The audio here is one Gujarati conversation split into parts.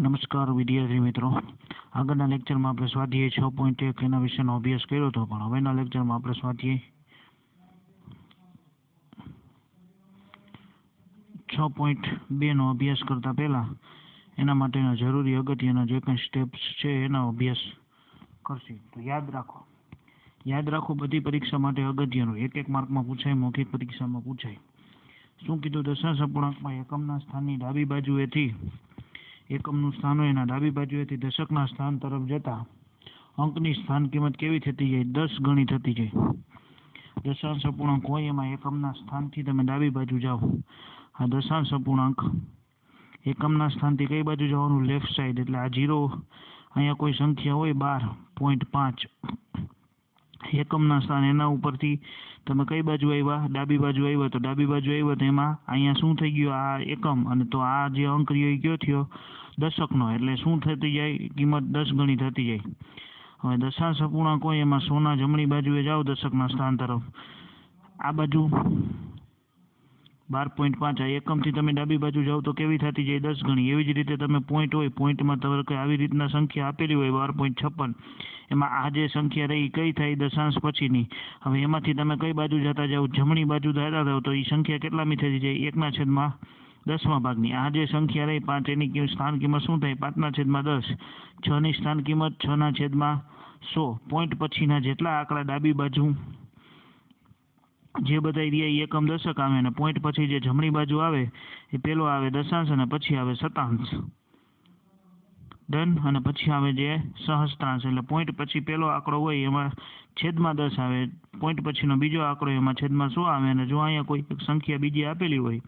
નમસ્કાર વિદ્યાર્થી મિત્રો. આગળના લેક્ચરમાં આપણે સ્વાધ્યાય છ પોઈન્ટ એક એના વિશેનો અભ્યાસ કર્યો હતો, પણ હવેના લેક્ચરમાં આપણે સ્વાધ્યાય છ પોઈન્ટ બેનો અભ્યાસ કરતા પહેલાં એના માટેના જરૂરી અગત્યના જે કંઈ સ્ટેપ્સ છે એનો અભ્યાસ કરશે. તો યાદ રાખો. યાદ રાખો બધી પરીક્ષા માટે અગત્યનું. એક એક માર્કમાં પૂછાય, મૌખિક પરીક્ષામાં પૂછાય. શું કીધું? દશાંશ અપૂર્ણાંકમાં એકમના સ્થાનની ડાબી બાજુએથી એકમનું સ્થાન એના ડાબી બાજુએથી દશકના સ્થાન તરફ જતા અંકની સ્થાન કિંમત કેવી થતી જાય? દસ ગણી થતી જાય. દશાંશ અપૂર્ણાંક હોય એમાં એકમના સ્થાનથી તમે ડાબી બાજુ જાઓ. આ દશાંશ અપૂર્ણાંક એકમના સ્થાનથી કઈ બાજુ જવાનું? લેફ્ટ સાઈડ એટલે આ જીરો અહીંયા કોઈ સંખ્યા હોય બાર પોઈન્ટ પાંચ. એકમના સ્થાન એના ઉપરથી તમે કઈ બાજુ આવ્યા? ડાબી બાજુ આવ્યા તો ડાબી બાજુ આવ્યા તો એમાં અહીંયા શું થઈ ગયું? આ એકમ અને તો આ જે અંક રહ્યો એ કયો થયો? દશકનો. એટલે શું થતી જાય? કિંમત દસ ગણી થતી જાય. હવે દશાંશ અપૂર્ણાંક હોય એમાં સોના જમણી બાજુએ જાઓ દશકના સ્થાન તરફ. આ બાજુ બાર પોઈન્ટ પાંચ. આ એકમથી તમે ડાબી બાજુ જાઓ તો કેવી થતી જાય? દસ ગણી. એવી જ રીતે તમે પોઈન્ટ હોય પોઈન્ટમાં તમારે આવી રીતના સંખ્યા આપેલી હોય, બાર પોઈન્ટ છપ્પન. એમાં આ જે સંખ્યા રહી કઈ થાય? દશાંશ પછીની. હવે એમાંથી તમે કઈ બાજુ જતા જાઓ? જમણી બાજુ જતા જાઓ તો એ સંખ્યા કેટલામી થતી જાય? એકના છેદમાં દસમા ભાગની. આ જે સંખ્યા રહી, પાંચ એની સ્થાન કિંમત શું થાય? પાંચના છેદમાં દસ. છની સ્થાન કિંમત, છના છેદમાં સો. પોઈન્ટ પછીના જેટલા આંકડા ડાબી બાજુ જે બતાવી રહ્યા એ એકમ દશક આવે અને પોઈન્ટ પછી જે જમણી બાજુ આવે, એ પેલો આવે દશાંશ અને પછી આવે શતાંશ ડન? અને પછી આવે જે સહસ્ત્રાંશ. એટલે પોઈન્ટ પછી પેલો આંકડો હોય એમાં છેદમાં દસ આવે. પોઈન્ટ પછીનો બીજો આંકડો એમાં છેદમાં સો આવે. અને જો અહીંયા કોઈ એક સંખ્યા બીજી આપેલી હોય,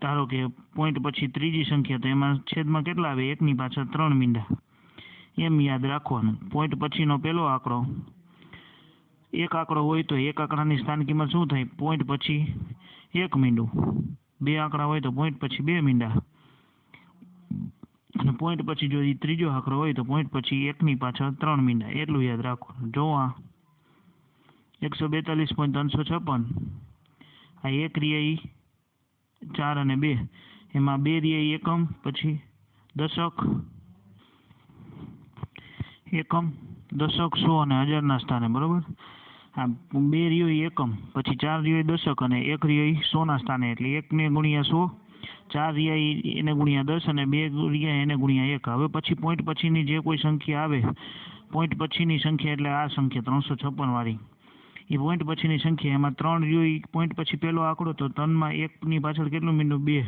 ધારો કે પોઈન્ટ પછી ત્રીજી સંખ્યા, તો એમાં છેદમાં કેટલા આવે? એકની પાછળ ત્રણ મીંડા. એમ યાદ રાખવાનું. પોઈન્ટ પછીનો પેલો આંકડો એક આંકડો હોય તો એક આંકડાની સ્થાન કિંમત શું થાય પોઈન્ટ પછી એક મીંડું. બે આંકડા હોય તો પોઈન્ટ પછી બે મીંડા. અને પોઈન્ટ પછી જો એ ત્રીજો આંકડો હોય તો પોઈન્ટ પછી એકની પાછળ ત્રણ મીંડા. એટલું યાદ રાખો જો આ એકસો બેતાલીસ પોઈન્ટ ત્રણસો છપ્પન. આ એક રિયાઈ ચાર અને બે. એમાં બે રિયાઈ એકમ, પછી દશક એકમ, દશક સો અને હજારના સ્થાને. બરાબર? આ બે રહ્યો એકમ, પછી ચાર રહ્યો દશક અને એક રહ્યો સોના સ્થાને. એટલે એકને ગુણ્યા સો, ચાર રહ્યા એને ગુણ્યા દસ અને બે રહ્યા એને ગુણ્યા એક. હવે પછી પોઈન્ટ પછીની જે કોઈ સંખ્યા આવે પોઈન્ટ પછીની સંખ્યા એટલે આ સંખ્યા ત્રણસો છપ્પન વાળી. એ પોઈન્ટ પછીની સંખ્યા એમાં ત્રણ રહ્યો પોઈન્ટ પછી પહેલો આંકડો તો ત્રણમાં એકની પાછળ કેટલું મીંડું? બે.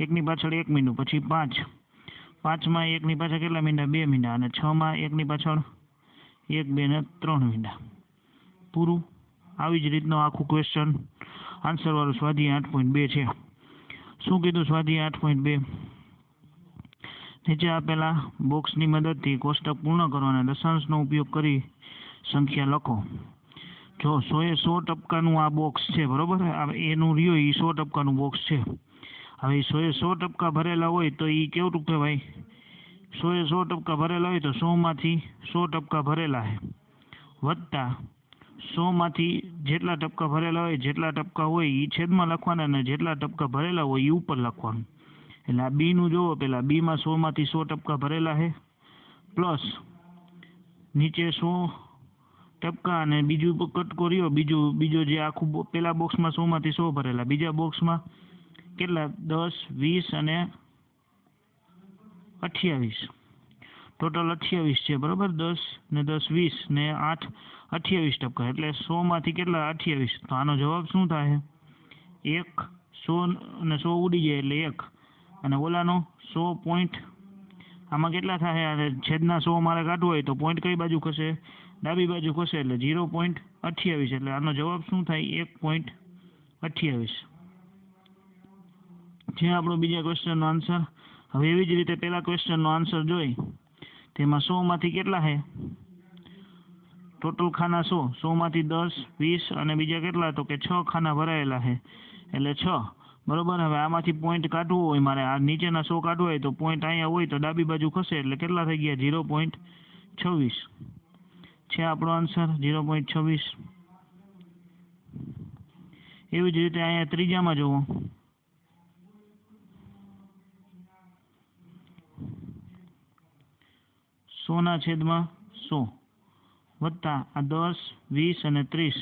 એકની પાછળ એક મીંડું, પછી પાંચ. પાંચમાં એકની પાછળ કેટલા મીંડા? બે મીંડા. અને છમાં એકની પાછળ એક, બે ને ત્રણ મીંડા. પૂરું? આવી જ રીતનો આખું ક્વેશ્ચન આન્સરવાળું સ્વાધ્યાય આઠ પોઈન્ટ બે છે. શું કીધું સ્વાધ્યાય આઠ પોઈન્ટ બે? નીચે આપેલા બોક્સની મદદથી કોષ્ટક પૂર્ણ કરો અને દશાંશનો ઉપયોગ કરી સંખ્યા લખો. જો સોએ સો ટપકાનું આ બોક્સ છે, બરોબર? એનું રહ્યો એ સો ટપકાનું બોક્સ છે. હવે સોએ સો ટપકા ભરેલા હોય તો એ કેવું કહેવાય? સોએ સો ટપકા ભરેલા હોય તો સોમાંથી સો ટપકા ભરેલા છે વત્તા સોમાંથી જેટલા ટપકા ભરેલા હોય, જેટલા ટપકા હોય એ છેદમાં લખવાના અને જેટલા ટપકા ભરેલા હોય એ ઉપર લખવાનું. એટલે આ બીનું જુઓ પહેલાં બીમાં સોમાંથી સો ટપકા ભરેલા છે પ્લસ નીચે સો ટપકા અને બીજું કટકો રહ્યો, બીજું, બીજો જે આખું પહેલા બોક્સમાં સોમાંથી સો ભરેલા, બીજા બોક્સમાં કેટલા? દસ, વીસ અને અઠ્યાવીસ. ટોટલ અઠ્યાવીસ છે, બરાબર? દસ ને દસ, વીસ ને આઠ. અઠ્યાવીસ ટકા એટલે સોમાંથી કેટલા? અઠ્યાવીસ. તો આનો જવાબ શું થાય? એક, સો અને સો ઉડી જાય એટલે એક. અને ઓલાનો સો પોઈન્ટ આમાં કેટલા થાય? અને છેદના સો મારે કાઢવું હોય તો પોઈન્ટ કઈ બાજુ ખસે? ડાબી બાજુ ખસે એટલે ઝીરો પોઈન્ટ અઠ્યાવીસ. એટલે આનો જવાબ શું થાય? એક પોઈન્ટ અઠ્યાવીસ. છે આપણો બીજા ક્વેશ્ચનનો આન્સર હવે એવી જ રીતે પહેલા ક્વેશ્ચનનો આન્સર જોઈ. તેમાં સોમાંથી કેટલા છે ટોટલ ખાના સો સોમાંથી દસ, વીસ અને બીજા કેટલા? તો કે છ ખાના ભરાયેલા છે. એટલે છ. બરોબર? હવે આમાંથી પોઈન્ટ કાઢવું હોય, મારે આ નીચેના સો કાઢવો હોય, તો પોઈન્ટ અહીંયા હોય તો ડાબી બાજુ ખસે. એટલે કેટલા થઈ ગયા? ઝીરો પોઈન્ટ છવ્વીસ. છે આપણો આન્સર ઝીરો પોઈન્ટ છવ્વીસ. એવી જ રીતે અહીંયા ત્રીજામાં જુઓ. સોના છેદમાં સો. વત્તા આ દસ, વીસ અને ત્રીસ.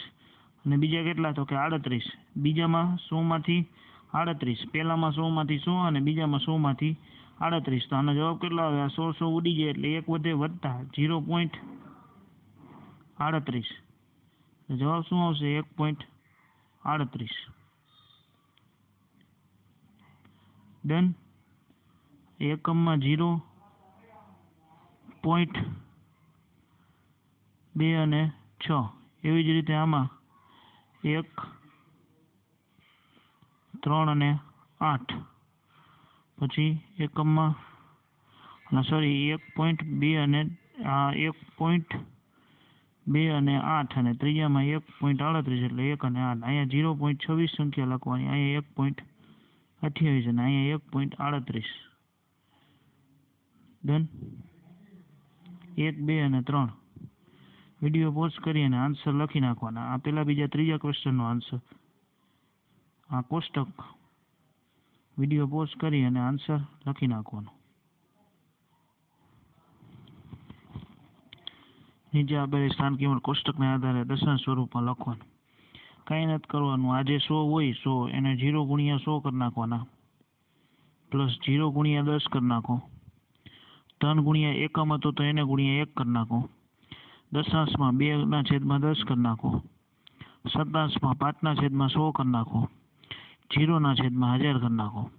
અને બીજા કેટલા તો કે આડત્રીસ. બીજામાં સોમાંથી આડત્રીસ. પહેલામાં સોમાંથી સો અને બીજામાં સોમાંથી આડત્રીસ. તો આનો જવાબ કેટલો આવે? આ સો સો ઉડી જાય એટલે એક વધે વત્તા. ઝીરો પોઈન્ટ આડત્રીસ. જવાબ શું આવશે? એક પોઈન્ટ આડત્રીસ. ડન એકમમાં ઝીરો પોઈન્ટ બે અને છ. એવી જ રીતે આમાં એક, ત્રણ અને આઠ. પછી એકમમાં સોરી એક પોઈન્ટ બે અને એક પોઈન્ટ બે અને આઠ અને ત્રીજામાં એક પોઈન્ટ આડત્રીસ એટલે એક અને આઠ. અહીંયા ઝીરો પોઈન્ટ છવ્વીસ સંખ્યા લખવાની. અહીંયા એક પોઈન્ટ અઠ્યાવીસ અને અહીંયા એક પોઈન્ટ આડત્રીસ. ડન એક, બે અને ત્રણ. વીડિયો પોઝ કરી અને આન્સર લખી નાખવાના. આ પહેલાં બીજા ત્રીજા ક્વેશ્ચનનો આન્સર આ કોષ્ટક વીડિયો પોઝ કરી અને આન્સર લખી નાખવાનો. નીચે આપેલી સ્થાન કિંમત કોષ્ટકના આધારે દર્શન સ્વરૂપમાં લખવાનું. કાંઈ નથી કરવાનું. આજે સો હોય સો. એને જીરો ગુણ્યા સો કરી નાખવાના. પ્લસ જીરો ગુણ્યા દસ કરી નાખો. ત્રણ ગુણ્યા એકમ હતો તો એને ગુણ્યા એક કરી નાખો. દશાંશમાં બેના છેદમાં દસ કરી નાખો. સતાંશમાં પાંચના છેદમાં સો કરી નાખો. જીરોના છેદમાં હજાર કરી નાખો.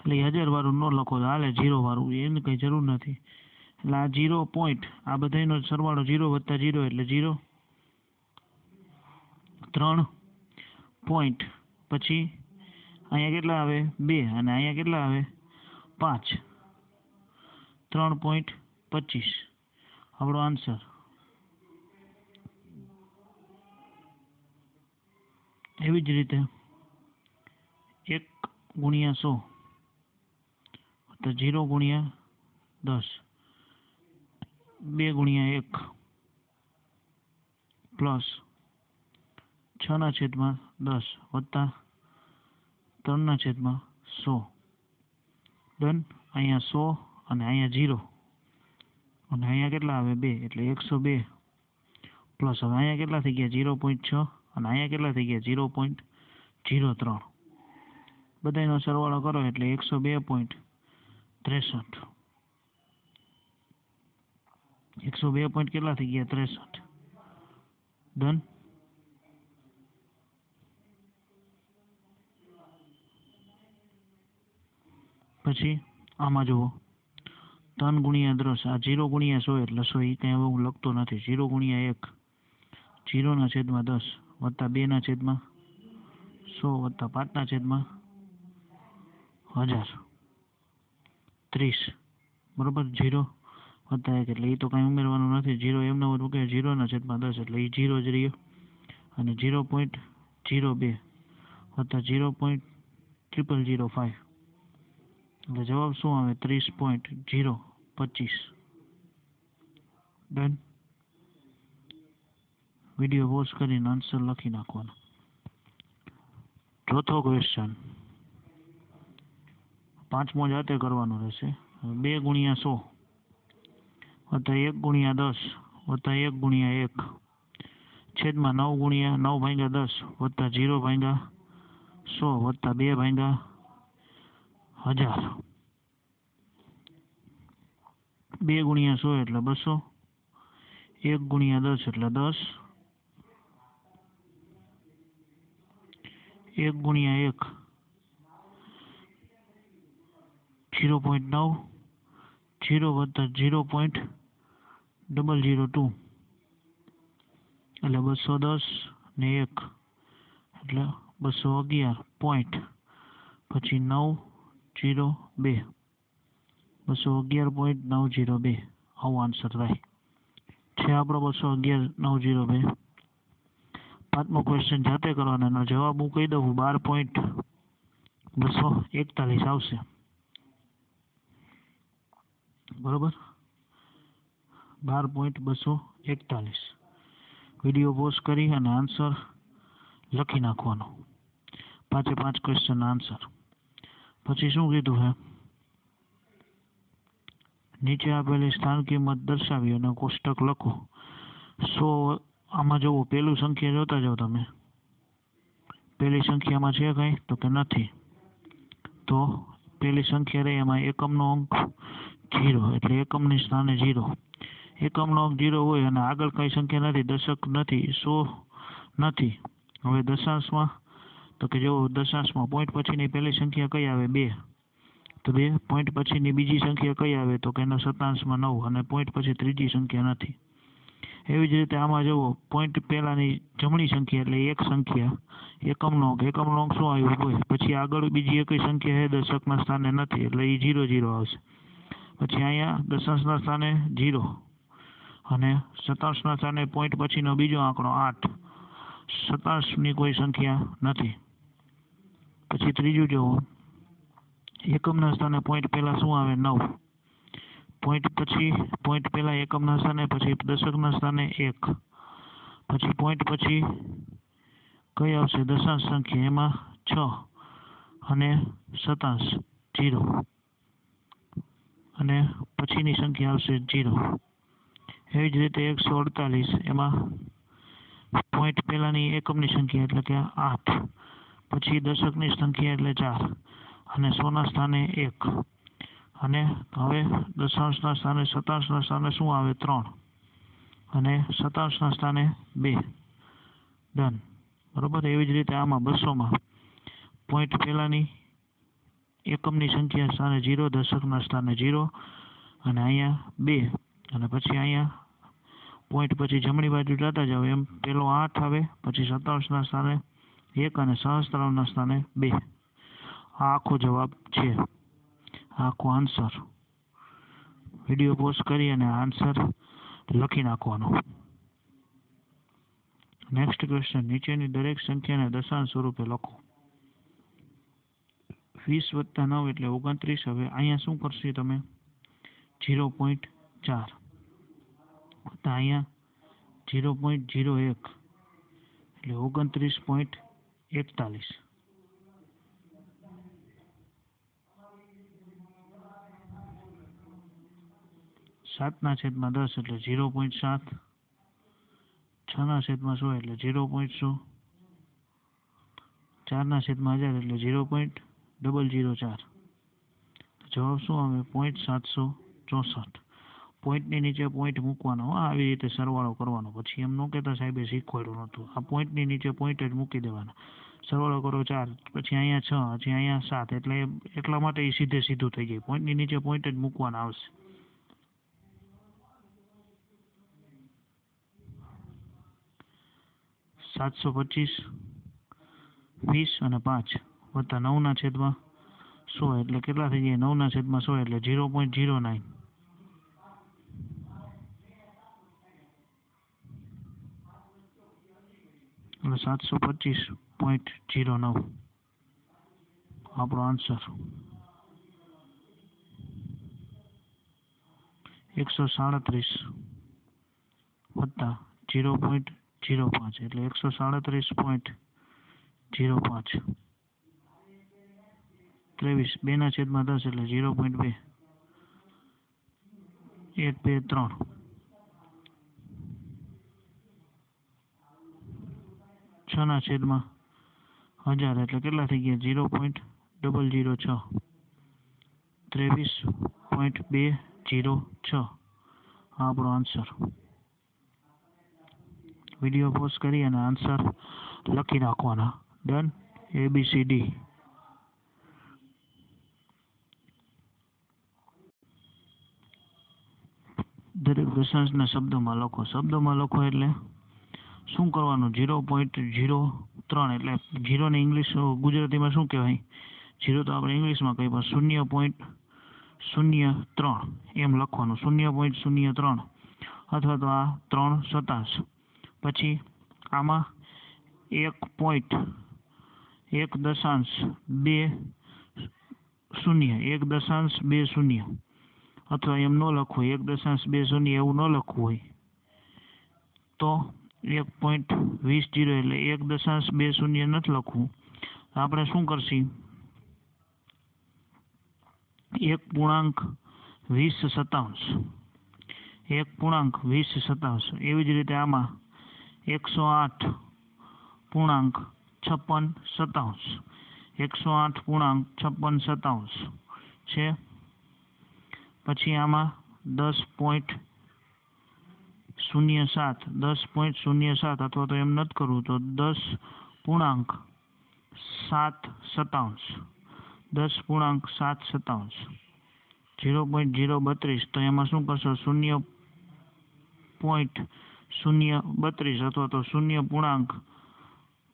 એટલે હજાર વાળું ન લખો હાલે જીરો વાળું. એની કંઈ જરૂર નથી. એટલે આ જીરો પોઈન્ટ આ બધાનો સરવાળો જીરો વત્તા જીરો એટલે જીરો. ત્રણ પોઈન્ટ પછી અહીંયા કેટલા આવે? બે. અને અહીંયા કેટલા આવે? પાંચ. ત્રણ પોઈન્ટ પચીસ. આપણો આન્સર એવી જ રીતે એક ગુણ્યા સો, તો જીરો ગુણ્યા દસ, બે ગુણ્યા એક પ્લસ છના છેદમાં દસ વત્તા ત્રણના છેદમાં સો. ડન અહીંયા સો અને અહીંયા જીરો અને અહીંયા કેટલા આવે? બે, એટલે એકસો બે. પ્લસ હવે અહીંયા કેટલા થઈ ગયા? જીરો પોઈન્ટ છ. અને અહીંયા કેટલા થઈ ગયા? ઝીરો પોઈન્ટ જીરો ત્રણ. બધાનો સરવાળો કરો એટલે એકસો બે પોઈન્ટ ત્રેસઠ. એકસો બે પોઈન્ટ કેટલા થઈ ગયા? ત્રેસઠ. ડન પછી આમાં જુઓ. ત્રણ ગુણ્યા દસ. આ જીરો ગુણ્યા સો એટલે સો એ કંઈ હું લખતો નથી. જીરો ગુણ્યા એક. જીરોના છેદમાં દસ. વત્તા બેના છેદમાં સો વત્તા પાંચના છેદમાં હજાર. ત્રીસ. બરોબર? જીરો વત્તા એક. એટલે એ તો કાંઈ ઉમેરવાનું નથી. જીરો એમને વધુ કે જીરોના છેદમાં દસ. એટલે એ જીરો જ રહ્યો. અને જીરો પોઈન્ટ જીરો બે વત્તા zero point triple zero five એટલે જવાબ શું આવે? ત્રીસ પોઈન્ટ જીરો પચીસ. ડન? વીડિયો પોઝ કરીને આન્સર લખી નાખવાનો. ચોથો ક્વેશ્ચન પાંચમો જાતે કરવાનો રહેશે. બે ગુણ્યા સો વત્તા એક ગુણ્યા દસ વત્તા એક ગુણ્યા એક. છેદમાં નવ ગુણ્યા નવ ભાંગ્યા દસ વત્તા જીરો ભાંગ્યા સો વત્તા બે ભાંગ્યા હજાર. બે ગુણ્યા સો એટલે બસો. એક ગુણ્યા દસ એટલે દસ. એક ગુણ્યા એક. જીરો પોઈન્ટ નવ. જીરો વત્તા zero point double zero two. એટલે બસો દસ ને એક. એટલે બસો અગિયાર પોઈન્ટ. પછી નવ જીરો બે. બસો અગિયાર પોઈન્ટ નવ જીરો બે. આવો આન્સર થાય. છે આપણો બસો અગિયાર નવ જીરો બે. પાંચમો ક્વેશ્ચન જાતે કરવાનો એનો જવાબ હું કહી દઉં, બાર પોઈન્ટ બસો એકતાલીસ આવશે. બરોબર? બાર પોઈન્ટ બસો એકતાલીસ. વીડિયો પોઝ કરી અને આન્સર લખી નાખવાનો. પાંચે પાંચ ક્વેશ્ચન આન્સર પછી શું કીધું હે? નીચે આપેલી સ્થાન કિંમત દર્શાવી અને કોષ્ટક લખો. સો આમાં જુઓ પહેલું સંખ્યા જોતા જાઓ તમે. પહેલી સંખ્યામાં છે કંઈ? તો કે નથી. તો પહેલી સંખ્યા રહી એમાં એકમનો અંક જીરો, એટલે એકમની સ્થાને જીરો. એકમનો અંક જીરો હોય અને આગળ કઈ સંખ્યા નથી, દશક નથી, સો નથી. હવે દશાંશમાં, તો કે જો દશાંશમાં પોઈન્ટ પછીની પહેલી સંખ્યા કઈ આવે? બે. તો બે પોઈન્ટ પછીની બીજી સંખ્યા કઈ આવે? તો કે એના સતાંશમાં નવ અને પોઈન્ટ પછી ત્રીજી સંખ્યા નથી. એવી જ રીતે આમાં જુઓ પોઈન્ટ પહેલાંની જમણી સંખ્યા એટલે એક સંખ્યા એકમનો અંક એકમનો અંક શું આવ્યો? હોય પછી આગળ બીજી એકય સંખ્યા છે, દશકના સ્થાને નથી, એટલે એ જીરો જીરો આવશે. પછી અહીંયા દશાંશના સ્થાને જીરો અને શતાંશના સ્થાને પોઈન્ટ પછીનો બીજો આંકડો આઠ. શતાંશની કોઈ સંખ્યા નથી. પછી ત્રીજું જુઓ, એકમના સ્થાને પોઈન્ટ પહેલાં શું આવે? નવ. પોઈન્ટ પછી પોઈન્ટ પહેલાં એકમના સ્થાને, પછી દશકના સ્થાને એક. પછી પોઈન્ટ પછી કઈ આવશે? દશાંશ સંખ્યા, એમાં છ અને સતાંશ જીરો. અને પછીની સંખ્યા આવશે જીરો. એવી જ રીતે એકસો અડતાલીસ, એમાં પોઈન્ટ પહેલાંની એકમની સંખ્યા, એટલે કે આઠ. પછી દશકની સંખ્યા, એટલે ચાર. અને સોના સ્થાને એક. અને હવે દશાંશના સ્થાને શતાંશના સ્થાને શું આવે? ત્રણ. અને શતાંશના સ્થાને બે. ડન બરાબર? એવી જ રીતે આમાં બસોમાં. પોઈન્ટ પહેલાંની એકમની સંખ્યા સ્થાને જીરો દશકના સ્થાને જીરો અને અહીંયા બે. અને પછી અહીંયા પોઈન્ટ પછી જમણી બાજુ જતા જાઓ. એમ પહેલો આઠ આવે, પછી સત્તાવીસના સ્થાને એક અને સહસ્ત્રાવના સ્થાને બે. આ આખો જવાબ છે. આખો આન્સર વીડિયો પોસ્ટ કરી અને આન્સર લખી નાખવાનો. નેક્સ્ટ ક્વેશ્ચન નીચેની દરેક સંખ્યાને દશાંશ સ્વરૂપે લખો. વીસ વત્તા નવ એટલે ઓગણત્રીસ. હવે અહીંયા શું કરશે તમે? જીરો પોઈન્ટ ચાર. વત્તા અહીંયા જીરો પોઈન્ટ જીરો એક. એટલે ઓગણત્રીસ પોઈન્ટ એકતાલીસ. સાતના છેદમાં દસ એટલે ઝીરો પોઈન્ટ સાત, છના છેદમાં સો એટલે ઝીરો પોઈન્ટ સો ચારના છેદમાં હજાર એટલે ઝીરો પોઈન્ટ ડબલ ઝીરો ચાર. જવાબ શું આવે? પોઈન્ટ સાતસો ચોસઠ. પોઈન્ટની નીચે પોઈન્ટ મૂકવાનો. આવી રીતે સરવાળો કરવાનો. પછી એમ ન કહેતા સાહેબે શીખવાડ્યું નહોતું. આ પોઈન્ટની નીચે પોઈન્ટ જ મૂકી દેવાનો. સરવાળો કરો ચાર. પછી અહીંયા છ. પછી અહીંયા સાત. એટલે એટલા માટે એ સીધે સીધું થઈ જાય. પોઈન્ટની નીચે પોઈન્ટ જ મૂકવાના આવશે. સાતસો પચીસ, વીસ અને પાંચ વત્તા નવના છેદમાં સો એટલે કેટલા થઈ જાય નવના છેદમાં સો એટલે ઝીરો પોઈન્ટ ઝીરો નાઇન. એટલે સાતસો પચીસ પોઈન્ટ ઝીરો નવ. આપણો આન્સર. એકસો સાડત્રીસ વત્તા ઝીરો પોઈન્ટ ઝીરો પાંચ એટલે એકસો સાડત્રીસ પોઈન્ટ જીરો પાંચ. ત્રેવીસ બેના છેદમાં દસ એટલે ઝીરો પોઈન્ટ બે. એક, બે, ત્રણ. છના છેદમાં હજાર એટલે કેટલા થઈ ગયા? ઝીરો પોઈન્ટ ડબલ જીરો છ. ત્રેવીસ પોઈન્ટ બે જીરો છ. આપણો આન્સર વીડિયો પોઝ કરી અને આન્સર લખી નાખવાના. Done A B C D દરેક દશાંશના શબ્દોમાં લખો. શબ્દોમાં લખો એટલે શું કરવાનું? ઝીરો પોઈન્ટ ઝીરો ત્રણ એટલે ઝીરોને ઇંગ્લિશ ગુજરાતીમાં શું કહેવાય? ઝીરો તો આપણે ઇંગ્લિશમાં કહીએ, પણ શૂન્ય પોઈન્ટ શૂન્ય ત્રણ એમ લખવાનું. શૂન્ય પોઈન્ટ શૂન્ય ત્રણ અથવા તો આ ત્રણ સતાંશ પછી આમાં એક પોઈન્ટ એક દશાંશ બે શૂન્ય, એક દશાંશ બે શૂન્ય. અથવા એમ ન લખવું હોય એક દશાંશ બે શૂન્ય એવું ન લખવું હોય. તો એક પોઈન્ટ વીસ જીરો એટલે એક દશાંશ બે શૂન્ય નથી લખવું. આપણે શું કરશી? એક પૂર્ણાંક વીસ સત્તાવંશ એક પૂર્ણાંક વીસ સત્તાવંશ એવી જ રીતે આમાં એકસો આઠ પૂર્ણાંક છપ્પન સત્તાવંશ એકસો આઠ પૂર્ણાંક છપ્પન સત્તાવંશ છે? પછી આમાં દસ પોઈન્ટ શૂન્ય સાત. દસ પોઈન્ટ શૂન્ય સાત અથવા તો એમ નથી કરવું તો દસ પૂર્ણાંક સાત સત્તાવંશ દસ પૂર્ણાંક સાત સત્તાવંશ ઝીરો પોઈન્ટ ઝીરો બત્રીસ. તો એમાં શું કરશો? શૂન્ય પોઈન્ટ શૂન્ય બત્રીસ અથવા તો શૂન્ય પૂર્ણાંક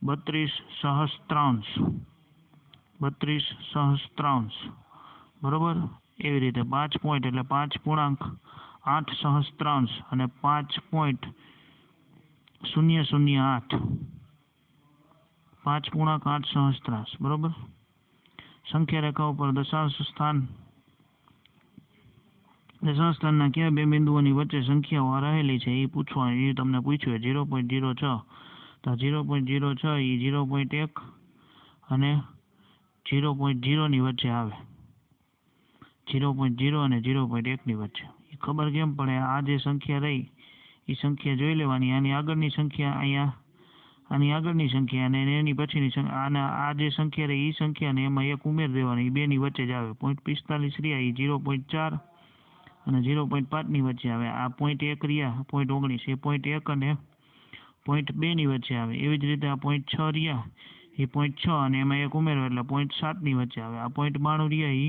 બત્રીસ સહસ્ત્રાંશ. બત્રીસ સહસ્ત્રાંશ. બરોબર? એવી રીતે પાંચ પોઈન્ટ એટલે પાંચ પૂર્ણાંક, આઠ સહસ્ત્રાંશ અને પાંચ પોઈન્ટ શૂન્ય શૂન્ય આઠ. પાંચ પૂર્ણાંક, આઠ સહસ્ત્રાંશ. બરોબર? સંખ્યા રેખા ઉપર દશાંશ સ્થાન દશાંશ સંસ્થાના કયા બે બિંદુઓની વચ્ચે સંખ્યાઓ રહેલી છે એ પૂછવા એ તમને પૂછ્યું ઝીરો પોઈન્ટ ઝીરો છ તો ઝીરો પોઈન્ટ ઝીરો છ એ ઝીરો પોઈન્ટ એક અને ઝીરો પોઈન્ટ ઝીરોની વચ્ચે આવે. ઝીરો પોઈન્ટ ઝીરો અને ઝીરો પોઈન્ટ એકની વચ્ચે. એ ખબર કેમ પડે? આ જે સંખ્યા રહી એ સંખ્યા જોઈ લેવાની. આની આગળની સંખ્યા અહીંયા, આની આગળની સંખ્યા અને એની પછીની સંખ્યા આ જે સંખ્યા રહી એ સંખ્યાને એમાં એક ઉમેર દેવાની એ બેની વચ્ચે જ આવે. પોઈન્ટ પિસ્તાલીસ રહ્યા એ ઝીરો પોઈન્ટ ચાર અને ઝીરો પોઈન્ટ પાંચની વચ્ચે આવે. આ પોઈન્ટ એક રહ્યા પોઈન્ટ ઓગણીસ, એ પોઈન્ટ એક અને પોઈન્ટ બેની વચ્ચે આવે. એવી જ રીતે આ પોઈન્ટ છ રહ્યા, એ પોઈન્ટ છ અને એમાં એક ઉમેરો એટલે પોઈન્ટ સાતની વચ્ચે આવે. આ પોઈન્ટ બાણું રહ્યા એ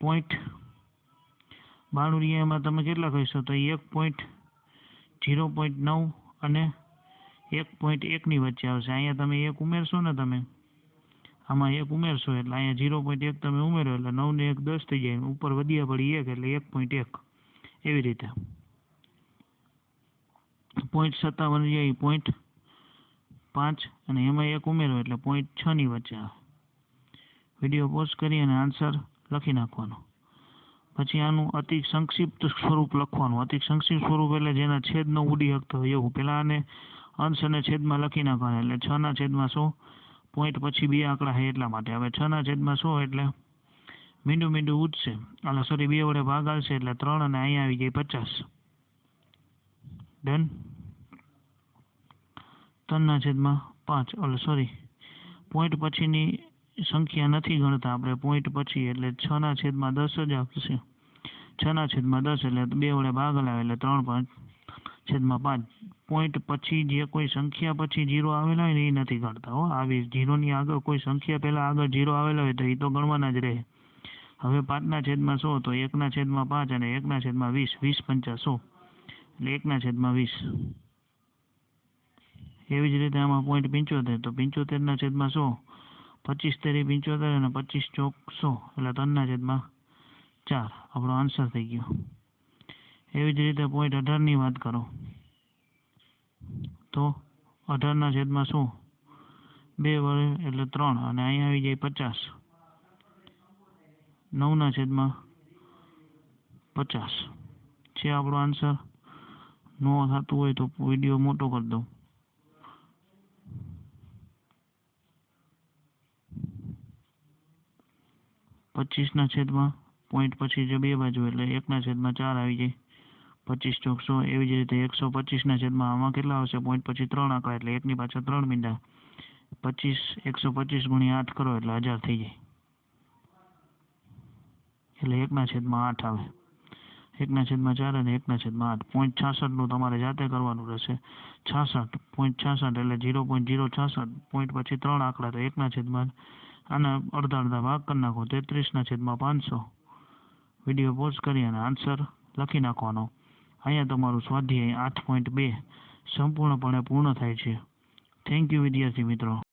પોઈન્ટ બાણું રહ્યા, એમાં તમે કેટલા કહીશો તો એક પોઈન્ટ ઝીરો પોઈન્ટ નવ અને એક પોઈન્ટ એકની વચ્ચે આવશે. અહીંયા તમે એક ઉમેરશો ને તમે આમાં એક ઉમેરશો એટલે અહીંયા ઝીરો પોઈન્ટ એક તમે ઉમેરો એટલે નવ ને એક દસ થઈ જાય. ઉપર વધ્યા પડી એક એટલે એક પોઈન્ટ એક. એવી રીતે. પોઈન્ટ સત્તાવન રહ્યા પોઈન્ટ પાંચ અને એમાં એક ઉમેરો એટલે પોઈન્ટ છની વચ્ચે વીડિયો પોઝ કરી અને આન્સર લખી નાખવાનો. પછી આનું અતિ સંક્ષિપ્ત સ્વરૂપ લખવાનું. અતિ સંક્ષિપ્ત સ્વરૂપ એટલે જેના છેદ ન ઉડી શકતો હોય એવું. પહેલાં આને અંશ અને છેદમાં લખી નાખવાના. એટલે છના છેદમાં સો પોઈન્ટ પછી બે આંકડા છે એટલા માટે. હવે છના છેદમાં સો એટલે મીંડું મીંડું ઉઠશે એટલે સોરી બે વડે ભાગ આવશે એટલે ત્રણ અને અહીંયા આવી ગઈ પચાસ. ડન ત્રણના છેદમાં પાંચ. એટલે સોરી પોઈન્ટ પછીની સંખ્યા નથી ગણતા આપણે. પોઈન્ટ પછી એટલે છના છેદમાં દસ જ આવશે છના છેદમાં દસ એટલે બે વડે ભાગ લાવે એટલે ત્રણ પાંચ છેદમાં પાંચ. પોઈન્ટ પછી જે કોઈ સંખ્યા પછી જીરો આવેલા હોય ને એ નથી ગણતા હો. આવી જીરોની આગળ કોઈ સંખ્યા પહેલાં આગળ જીરો આવેલા હોય તો એ તો ગણવાના જ રહે. હવે પાંચના છેદમાં સો તો એકના છેદમાં પાંચ અને એકના છેદમાં વીસ. વીસ પંચા સો. એટલે એકના છેદમાં વીસ. એવી જ રીતે આમાં પોઈન્ટ પંચોતેર. તો પંચોતેરના છેદમાં સો પચીસ તેરી પંચોતેર અને પચીસ ચોક સો. એટલે ત્રણના છેદમાં ચાર. આપણો આન્સર થઈ ગયો. એવી જ રીતે પોઈન્ટ અઢારની વાત કરો. તો અઢારના છેદમાં શું? બે વડે એટલે ત્રણ અને અહીંયા આવી જાય પચાસ. નવના છેદમાં પચાસ. છે આપણો આન્સર નો થતું હોય તો વીડિયો મોટો કરી દઉં. પચીસના છેદમાં પોઈન્ટ પછી જે બે બાજુ એટલે એકના છેદમાં ચાર આવી જાય. પચીસ ચોકસો એવી જ રીતે એકસો પચીસના છેદમાં આમાં કેટલા આવશે? પોઈન્ટ પછી ત્રણ આંકડા એટલે એકની પાછળ ત્રણ મીંડા. પચીસ, એકસો પચીસ ગુણ્યા આઠ કરો એટલે હજાર થઈ જાય. એટલે એકના છેદમાં આઠ આવે. એકના છેદમાં ચાર અને એકના છેદમાં આઠ. પોઈન્ટ છાસઠનું તમારે જાતે કરવાનું રહેશે. છાસઠ પોઈન્ટ છાસઠ એટલે ઝીરો પોઈન્ટ ઝીરો છાસઠ પોઈન્ટ પછી ત્રણ આંકડા તો એકના છેદમાં આના અડધા અડધા ભાગ કરી નાખો. તેત્રીસના છેદમાં પાંચસો. વીડિયો પોઝ કરી અને આન્સર લખી નાખવાનો. અહીંયા તમારું સ્વાધ્યાય આઠ પોઈન્ટ બે સંપૂર્ણપણે પૂર્ણ થાય છે. થેન્ક યુ વિદ્યાર્થી મિત્રો.